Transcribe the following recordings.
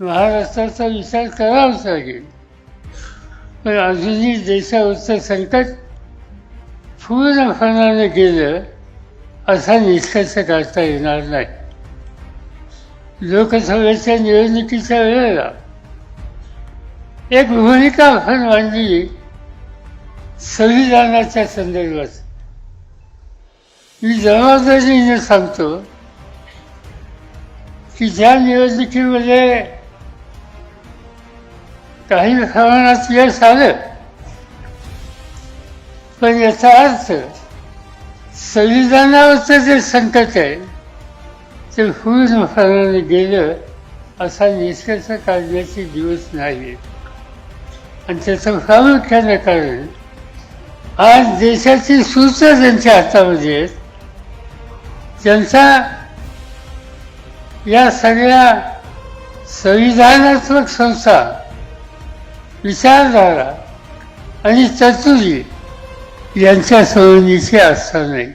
महाराष्ट्राचा विचार करावाच लागेल पण अजूनही देशावरचं संकट पूर्णपणाने गेलं असा निष्कर्ष काढता येणार नाही. लोकसभेच्या निवडणुकीच्या वेळेला एक भूमिका आपण मांडली संविधानाच्या संदर्भात. मी जबाबदारीने सांगतो की ज्या निवडणुकीमध्ये काही प्रमाणात यश आलं पण याचा अर्थ संविधानावरचं जे संकट आहे ते पूर्णपणाने गेलं असा निष्कर्ष काढण्याचे दिवस नाही आणि त्याचं प्रामुख्यानं कारण आज देशाची सूत्र ज्यांच्या हातामध्ये आहेत त्यांचा या सगळ्या संविधानात्मक संस्था विचारधारा आणि चतुरी यांच्या सवयीची आस्था नाही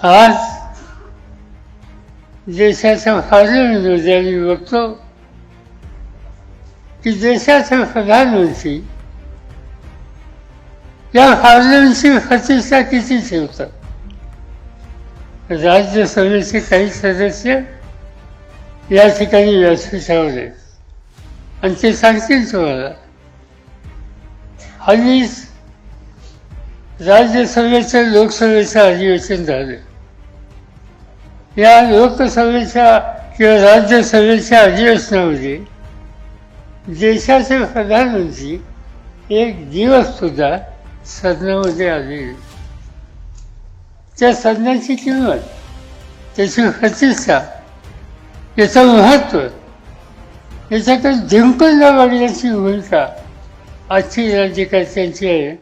आज देशाच्या पार्लमेंटमध्ये आम्ही बघतो की देशाचे प्रधानमंत्री या पार्लमेंटची प्रतिष्ठा किती ठेवतात? राज्यसभेचे काही सदस्य या ठिकाणी व्यासपीठावर आहेत आणि ते सांगतील तुम्हाला. हल्लीच राज्यसभेचं लोकसभेचं अधिवेशन झालं. या लोकसभेच्या किंवा राज्यसभेच्या अधिवेशनामध्ये देशाचे प्रधानमंत्री एक दिवस सुद्धा सदनामध्ये आले त्या सदनाची किंमत त्याची प्रतिष्ठा याचं महत्त्व याच्याकडे जिंकून जावं बघण्याची भूमिका आजची त्यांची आहे.